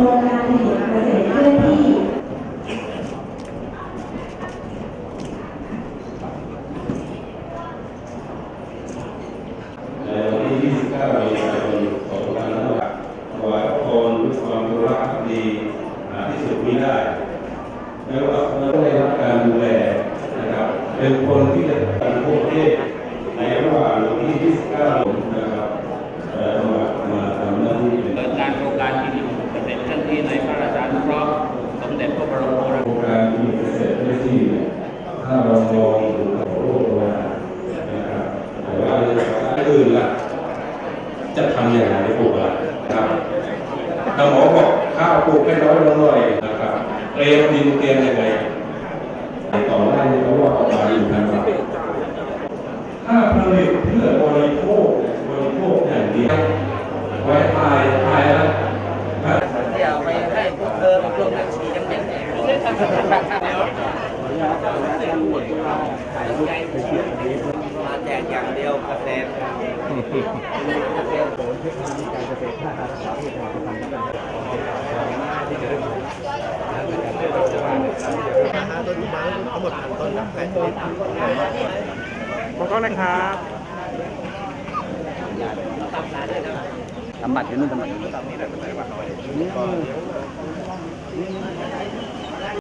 ครงการผลิตเกษตรเคลื่อนที่ในวันที่29เมษายน2566ถวายพระพรด้วยความจงรักภักดีหาที่สุดมิได้ไม่ว่าเมื่อได้รับการดูแลนะครับเป็นคนที่จะทั่วประเทศในระหว่างวันที่ 29 ถ้าเรามองโลกว่านะครับแต่ว่าเรื่องอื่นล่ะ จะทำอย่างไรปลูกอะไรนะครับถ้าหมอบอกข้าวปลูกให้น้อยลงหน่อยนะครับเตรียมดินเตรียมยังไงต่อไร่เขาว่าประมาณหนึ่งพันบาทถ้าผลิตเพื่อบริโภคบริโภคอย่างเดียวไว้ตายตายแล้วนเดี๋ยวไปให้พวกเธอมาร่วมกันฉีดกันเย็น มาแจกอย่างเดียวเกษตรขอบคุณนะครับทำบัตรอยู่นู่นทำบัตรอยู่นู่น